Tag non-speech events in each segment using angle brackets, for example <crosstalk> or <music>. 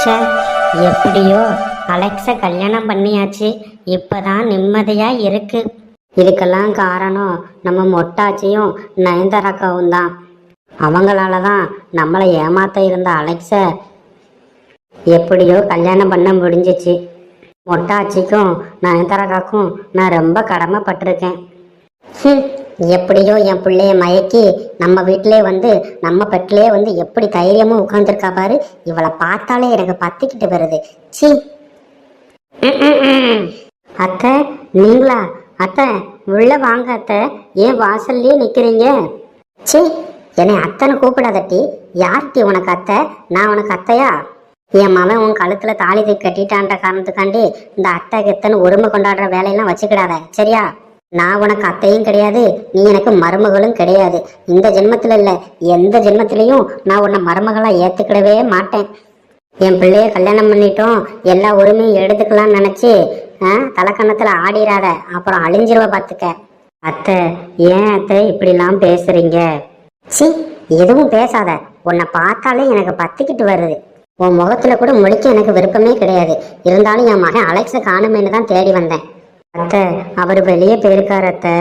ச்சே எப்படியோ அலெக்ஸை கல்யாணம் பண்ணியாச்சு. இப்போதான் நிம்மதியாக இருக்கு. இதுக்கெல்லாம் காரணம் நம்ம மொட்டாச்சியும் நயன்தாராக்காவும் தான். அவங்களால தான் நம்மளை ஏமாத்த இருந்த அலெக்ஸை எப்படியோ கல்யாணம் பண்ண முடிஞ்சிச்சு. மொட்டாச்சிக்கும் நயன்தாராக்காக்கும் நான் ரொம்ப கடமைப்பட்டிருக்கேன். எப்படியோ என் பிள்ளைய மயக்கி நம்ம வீட்டிலே வந்து நம்ம பெட்டிலே வந்து எப்படி தைரியமும் உட்காந்துருக்கா பாரு. இவளை பார்த்தாலே எனக்கு பத்திக்கிட்டு வருது. சி அத்தை நீங்களா? அத்தை உள்ள வாங்க அத்தை. ஏன் வாசல்லையே நிற்கிறீங்க சி என்னை அத்தனை கூப்பிடாதட்டி யார்ட்டி உனக்கு அத்தை? நான் உனக்கு அத்தையா? என் மவன் உன் கழுத்துல தாலி தூக்கி கட்டிட்டான்ற காரணத்துக்காண்டி இந்த அத்தை கித்தன்னு உரிமை கொண்டாடுற வேலையெல்லாம் வச்சுக்கிடாத. சரியா? நான் உனக்கு அத்தையும் கிடையாது நீ எனக்கு மருமகளும் கிடையாது. இந்த ஜென்மத்துல இல்ல எந்த ஜென்மத்திலையும் நான் உன்னை மருமகளா ஏத்துக்கிடவே மாட்டேன். என் பிள்ளைய கல்யாணம் பண்ணிட்டோம் எல்லா உரிமையும் எடுத்துக்கலாம்னு நினைச்சு தலைக்கண்ணத்தில் ஆடிடாத ஆடிராத அப்புறம் அழிஞ்சிருவ பார்த்துக்க அத்தை ஏன் அத்தை இப்படிலாம் பேசுறீங்க? சி எதுவும் பேசாத. உன்னை பார்த்தாலே எனக்கு பத்திக்கிட்டு வருது. உன் முகத்துல கூட முழிக்க எனக்கு விருப்பமே கிடையாது. இருந்தாலும் என் மகன் அலெக்ஸை காணுமேன்னு தான் தேடி வந்தேன். அத்தை அவர் வெளியே போயிருக்காரு அத்தை.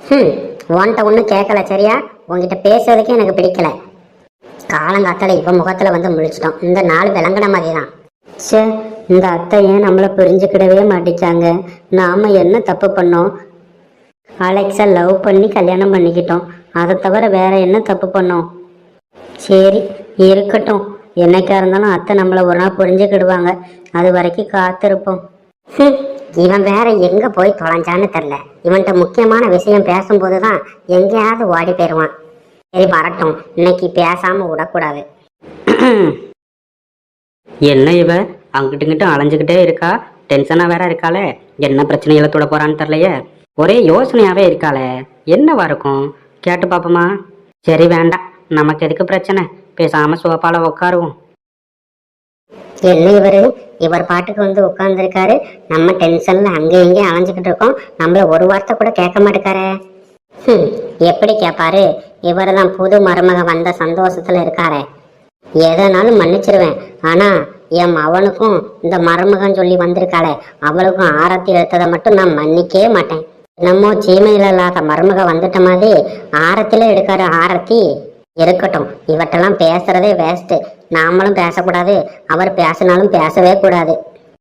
ம் உன்கிட்ட ஒன்றும் கேட்கல சரியா? உன்கிட்ட பேசுறதுக்கே எனக்கு பிடிக்கல. காலங்காத்தால இவன் முகத்துல வந்து முழிச்சிட்டோம். இந்த நாள் விளங்குன மாதிரி தான் சே இந்த அத்தை ஏன் நம்மளை புரிஞ்சுக்கிடவே மாட்டிச்சாங்க நாம என்ன தப்பு பண்ணோம்? அலெக்ஸை லவ் பண்ணி கல்யாணம் பண்ணிக்கிட்டோம். அதை தவிர வேற என்ன தப்பு பண்ணோம்? சரி இருக்கட்டும். என்னைக்கா இருந்தாலும் அத்தை நம்மளை ஒரு நாள் புரிஞ்சுக்கிடுவாங்க. அது வரைக்கும் காத்திருப்போம். ஹம், இவன் வேற எங்க போய் தொலைஞ்சான்னு தெரில இவன்கிட்ட முக்கியமான விஷயம் பேசும்போது தான் எங்கேயாவது ஓடி போயிடுவான். சரி வரட்டும். இன்னைக்கு பேசாம விடக்கூடாது. <clears throat> என்ன இவ? அங்கிட்டு இங்கிட்டும் அலைஞ்சுக்கிட்டே இருக்கா? டென்ஷனா வேற இருக்காளே. என்ன பிரச்சனைகளை தொட போறான்னு தெரியலையே. ஒரே யோசனையாவே இருக்காளே. என்னவா இருக்கும்? கேட்டு பாப்போமா சரி வேண்டாம். நமக்கு எதுக்கு பிரச்சனை? பேசாம சோப்பால உட்காருவோம் என்ன இவரு? இவர் பாட்டுக்கு வந்து உட்காந்துருக்காரு நம்ம டென்ஷன்ல அங்கே இங்கேயும் அலைஞ்சுக்கிட்டு இருக்கோம். நம்மள ஒரு வார்த்தை கூட கேட்க மாட்டேக்காரே. ஹம், எப்படி கேட்பாரு இவர் தான் புது மருமக வந்த சந்தோஷத்துல இருக்காரு. எதனாலும் மன்னிச்சிருவேன். ஆனா என் அவனுக்கும் இந்த மருமகன் சொல்லி வந்திருக்காளே. அவளுக்கும் ஆரத்தி எடுத்ததை மட்டும் நான் மன்னிக்கவே மாட்டேன். என்னமோ சீமையில இல்லாத மருமக வந்துட்ட மாதிரி ஆரத்தில எடுக்காரு ஆரத்தி. இருக்கட்டும் இவட்டெல்லாம் பேசுறதே வேஸ்ட் நாமளும் பேசக்கூடாது அவர் பேசினாலும் பேசவே கூடாது.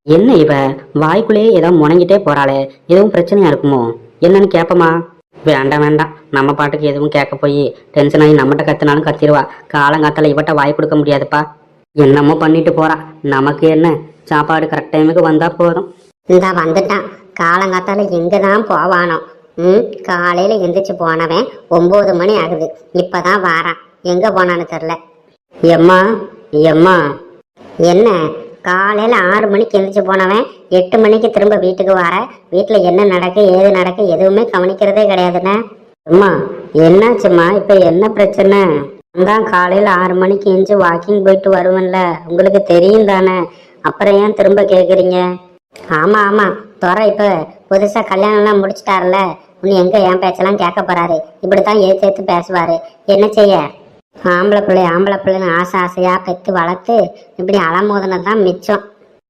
என்ன இவ? வாய்க்குள்ளேயே ஏதோ முணங்கிட்டே போறாளே. எதுவும் பிரச்சனையா இருக்குமோ? என்னன்னு கேப்பமா? வேண்டாம் வேண்டாம். நம்ம பாட்டுக்கு எதுவும் கேட்க போய் டென்ஷன் ஆகி நம்மகிட்ட கத்துனாலும் கத்திடுவா காலங்காத்தால இவட்ட வாய் கொடுக்க முடியாதுப்பா. என்னமோ பண்ணிட்டு போறா. நமக்கு என்ன? சாப்பாடு கரெக்ட் டைமுக்கு வந்தா போதும். இந்த வந்துட்டான். காலங்காத்தால எங்க தான் போவானோ? ம் காலையில எந்திரிச்சு போனவன் ஒன்பது மணி ஆகுது. இப்பதான் வாரான். எங்க போனான்னு தெரில எம்மா எம்மா என்ன? காலையில் ஆறு மணிக்கு எந்திரிச்சு போனவன் எட்டு மணிக்கு திரும்ப வீட்டுக்கு வர வீட்டில் என்ன நடக்கு ஏது நடக்கு எதுவுமே கவனிக்கிறதே கிடையாதுண்ணே. அம்மா என்னாச்சும்மா? இப்போ என்ன பிரச்சனை? தான் காலையில் ஆறு மணிக்கு எழுந்து வாக்கிங் போயிட்டு வருவேன்ல. உங்களுக்கு தெரியும் தானே? அப்புறம் ஏன் திரும்ப கேட்குறீங்க ஆமாம் ஆமாம் துறை இப்போ புதுசாக கல்யாணம்லாம் முடிச்சிட்டாருல இன்னும் எங்கே என் பேச்செல்லாம் கேட்க போறாரு? இப்படித்தான் ஏற்று ஏற்று பேசுவார். என்ன செய்ய? ஆம்பளை பிள்ளை ஆம்பளை பிள்ளைன்னு ஆசை ஆசையா பெற்று வளர்த்து இப்படி அலமோதனது தான் மிச்சம்.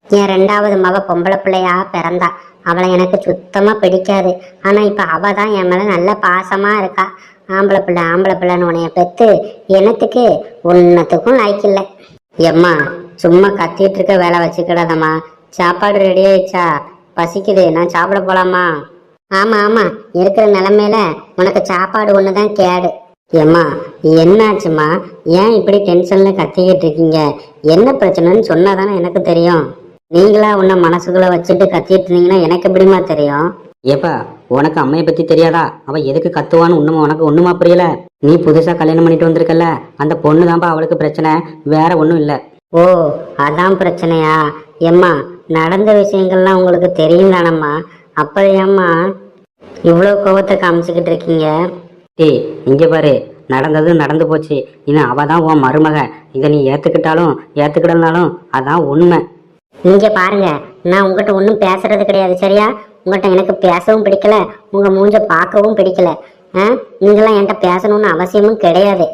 என் ரெண்டாவது மக பொம்பளை பிள்ளையா பிறந்தா. அவளை எனக்கு சுத்தமா பிடிக்காது. ஆனா இப்ப அவ தான் என் மேல நல்ல பாசமா இருக்கா. ஆம்பளை பிள்ளை ஆம்பளை பிள்ளைன்னு உன்னைய பெத்து என்னத்துக்கு? ஒன்றத்துக்கும் லைக் இல்லை. எம்மா சும்மா கத்திட்டு இருக்க வேலை வச்சுக்கிடாதம்மா. சாப்பாடு ரெடி ஆயிடுச்சா? பசிக்குது நான் சாப்பிட போலாமா? ஆமா ஆமா. இருக்கிற நிலமையில உனக்கு சாப்பாடு ஒண்ணுதான் கேடு. ஏம்மா என்னாச்சும்மா? ஏன் இப்படி டென்ஷன்ல கத்திக்கிட்டு இருக்கீங்க? என்ன பிரச்சனைன்னு சொன்னாதானே எனக்கு தெரியும். நீங்களா உன்னை மனசுக்குள்ள வச்சுட்டு கத்திட்டு இருந்தீங்கன்னா எனக்கு எப்படிம்மா தெரியும்? ஏப்பா உனக்கு அம்மையை பத்தி தெரியாதா? அவ எதுக்கு கத்துவான்னு ஒண்ணுமா உனக்கு ஒண்ணுமா புரியல? நீ புதுசா கல்யாணம் பண்ணிட்டு வந்திருக்கல அந்த பொண்ணு தான்ப்பா அவளுக்கு பிரச்சனை வேற ஒண்ணும் இல்ல. ஓ அதான் பிரச்சனையா? ஏம்மா நடந்த விஷயங்கள்லாம் உங்களுக்கு தெரியும் தானம்மா? அப்படியாம்மா இவ்வளோ கோவத்தை காமிச்சுக்கிட்டு இருக்கீங்க? டேய் இங்க பாரு. நடந்தது நடந்து போச்சு. இன்னும் அவ தான் உன் மருமக. இதை நீ ஏத்துக்கிட்டாலும் ஏத்துக்கிடலனாலும் அதான் உண்மை. இங்க பாருங்க நான் உங்ககிட்ட ஒன்றும் பேசுறது கிடையாது சரியா? உங்கள்கிட்ட எனக்கு பேசவும் பிடிக்கல உங்க மூஞ்ச பார்க்கவும் பிடிக்கல. ஆ? நீங்களாம் என்கிட்ட பேசணும்னு அவசியமும் கிடையாது.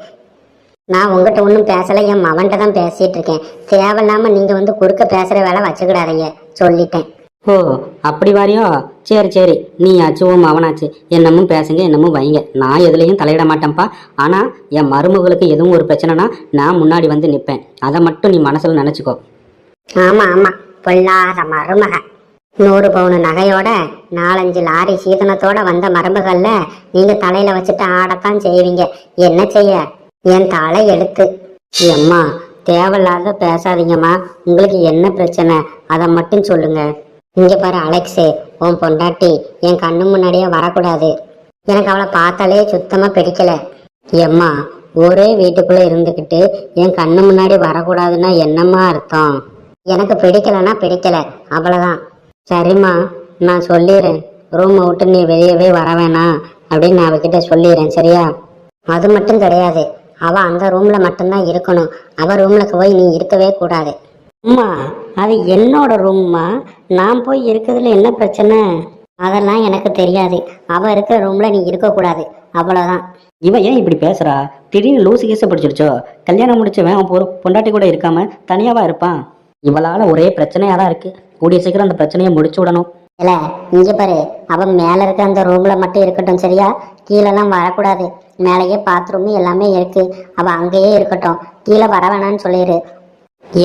நான் உங்ககிட்ட ஒன்றும் பேசலை என் மவன்கிட்ட தான் பேசிகிட்டு இருக்கேன். தேவையில்லாமல் நீங்கள் வந்து குறுக்க பேசுகிற வேலை வச்சுக்கிடாதீங்க சொல்லிட்டேன். ஓ அப்படி வாரியோ? சரி சரி. நீ ஆச்சு உன் மவனாச்சு என்னமும் பேசுங்க என்னமும் வைங்க. நான் எதுலேயும் தலையிட மாட்டேன்ப்பா. ஆனால் என் மருமகளுக்கு எதுவும் ஒரு பிரச்சனைனா நான் முன்னாடி வந்து நிற்பேன் அதை மட்டும் நீ மனசில் நினச்சிக்கோ. ஆமா ஆமா. பொல்லாத மருமக. நூறு பவுனு நகையோட நாலஞ்சு லாரி சீதனத்தோட வந்த மருமகள்ல நீங்க தலையில வச்சுட்டு ஆடத்தான் செய்வீங்க. என்ன செய்ய? என் தலை எடுத்து. அம்மா தேவையில்லாத பேசாதீங்கம்மா. உங்களுக்கு என்ன பிரச்சனை? அதை மட்டும் சொல்லுங்க. இங்க பாரு அலெக்ஸு. உன் பொண்டாட்டி என் கண்ணு முன்னாடியே வரக்கூடாது. எனக்கு அவளை பார்த்தாலே சுத்தமா பிடிக்கல. எம்மா ஒரே வீட்டுக்குள்ள இருந்துக்கிட்டு என் கண்ணு முன்னாடி வரக்கூடாதுன்னா என்னம்மா அர்த்தம்? எனக்கு பிடிக்கலன்னா பிடிக்கல. அவ்வளவுதான். சரிம்மா நான் சொல்லிடுறேன் ரூமை விட்டு நீ வெளியவே வர வேணாம் அப்படின்னு நான் அவகிட்ட சொல்லிடுறேன் சரியா? அது மட்டும் கிடையாது. அவ அந்த ரூம்ல மட்டும்தான் இருக்கணும். அவ ரூம்ல போய் நீ இருக்கவே கூடாது. அம்மா அது என்னோட ரூம்மா நான் போய் இருக்கிறதுல என்ன பிரச்சனை? அதெல்லாம் எனக்கு தெரியாது. அவ இருக்கிற ரூம்ல நீ இருக்கக்கூடாது. அவ்வளவுதான். இவன் ஏன் இப்படி பேசுறா? திடீர்னு லூசு கேச பிடிச்சிருச்சோ? கல்யாணம் முடிச்சவன் அவன் ஒரு பொண்டாட்டி கூட இருக்காம தனியாவா இருப்பான். இவளால ஒரே பிரச்சனையா தான் இருக்கு. கூடிய சீக்கிரம் அந்த பிரச்சனையை முடிச்சு விடணும். இல்ல இங்க பாரு. அவன் மேல இருக்க அந்த ரூம்ல மட்டும் இருக்கட்டும் சரியா? கீழெல்லாம் வரக்கூடாது. மேலேயே பாத்ரூம் எல்லாமே இருக்கு. அவ அங்கேயே இருக்கட்டும். கீழே வர வேணாம்னு சொல்லிடு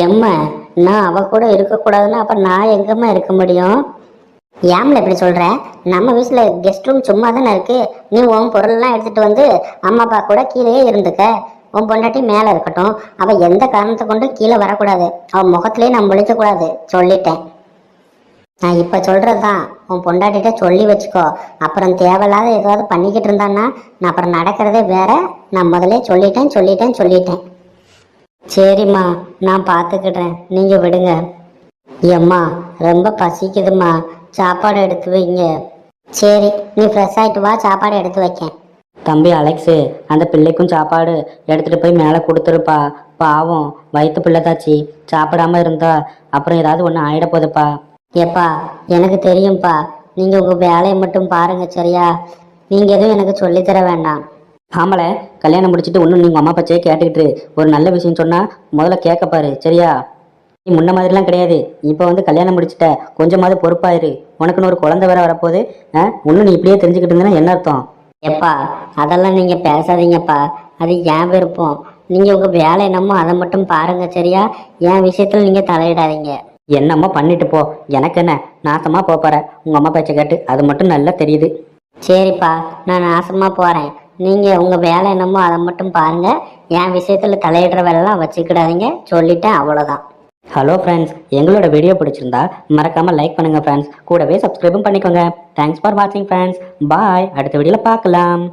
எம்ம நான் அவ கூட இருக்கக்கூடாதுன்னா அப்ப நான் எங்கம்மா இருக்க முடியும்? ஏம்ல இப்படி சொல்ற? நம்ம வீட்டுல கெஸ்ட் ரூம் சும்மா தானே இருக்கு. நீ உன் பொருள்லாம் எடுத்துட்டு வந்து அம்மா அப்பா கூட கீழேயே இருந்துக்க. உன் பொண்டாட்டி மேல இருக்கட்டும். அவ எந்த காரணத்தை கொண்டும் கீழே வரக்கூடாது. அவன் முகத்திலேயே நான் முழிக்க கூடாது. சொல்லிட்டேன். நான் இப்ப சொல்றதுதான். உன் பொண்டாட்டிட்ட சொல்லி வச்சுக்கோ. அப்புறம் தேவையில்லாத ஏதாவது பண்ணிக்கிட்டு இருந்தான்னா நான் அப்புறம் நடக்கிறதே வேற. நான் முதலே சொல்லிட்டேன் சொல்லிட்டேன் சொல்லிட்டேன். சரிம்மா நான் பார்த்துக்கிடுறேன் நீங்க விடுங்க. ஏம்மா ரொம்ப பசிக்குதும்மா. சாப்பாடு எடுத்து வைங்க. சரி நீ ஃப்ரெஷ் ஆயிட்டு வா சாப்பாடு எடுத்து வைக்கேன். தம்பி அலெக்ஸு அந்த பிள்ளைக்கும் சாப்பாடு எடுத்துட்டு போய் மேலே கொடுத்துருப்பா. பாவம் வயிற்று பிள்ளைதாச்சி சாப்பிடாம இருந்தா அப்புறம் ஏதாவது ஒன்று ஆயிட போகுதுப்பா ஏப்பா எனக்கு தெரியும்ப்பா நீங்க உங்க வேலையை மட்டும் பாருங்க சரியா? நீங்க எதுவும் எனக்கு சொல்லித்தர வேண்டாம். ஆமலை கல்யாணம் முடிச்சிட்டு ஒன்றும் நீங்கள் அம்மா பச்சையே கேட்டுக்கிட்டு ஒரு நல்ல விஷயம் சொன்னால் முதல்ல கேட்க பாரு சரியா? நீ முன்ன மாதிரிலாம் கிடையாது. இப்போ வந்து கல்யாணம் முடிச்சிட்ட கொஞ்சமாவது பொறுப்பாயிரு. உனக்குன்னு ஒரு குழந்தை வேற வரப்போகுது. இன்னும் நீ இப்படியே தெரிஞ்சுக்கிட்டு இருந்தேன்னா என்ன அர்த்தம்? எப்பா அதெல்லாம் நீங்க பேசாதீங்கப்பா. அது என் விருப்பம்? நீங்க உங்க வேலை என்னமோ அதை மட்டும் பாருங்க சரியா? என் விஷயத்துல நீங்க தலையிடாதீங்க. என்னம்மா பண்ணிட்டு போ. எனக்கு என்ன? நாசமா போப்பார உங்க அம்மா பேச்சை கேட்டு அது மட்டும் நல்லா தெரியுது. சரிப்பா நான் நாசமா போறேன். நீங்கள் உங்கள் வேலை என்னமோ அதை மட்டும் பாருங்கள் என் விஷயத்தில் தலையிடுற வேலைலாம் வச்சுக்கிடாதீங்க. சொல்லிட்டேன் அவ்வளோதான் ஹலோ ஃப்ரெண்ட்ஸ் எங்களோட வீடியோ பிடிச்சிருந்தா மறக்காமல் லைக் பண்ணுங்க ஃப்ரெண்ட்ஸ் கூடவே சப்ஸ்கிரைபும் பண்ணிக்கோங்க. தேங்க்ஸ் ஃபார் வாட்சிங் ஃப்ரெண்ட்ஸ் பாய் அடுத்த வீடியோவில் பார்க்கலாம்.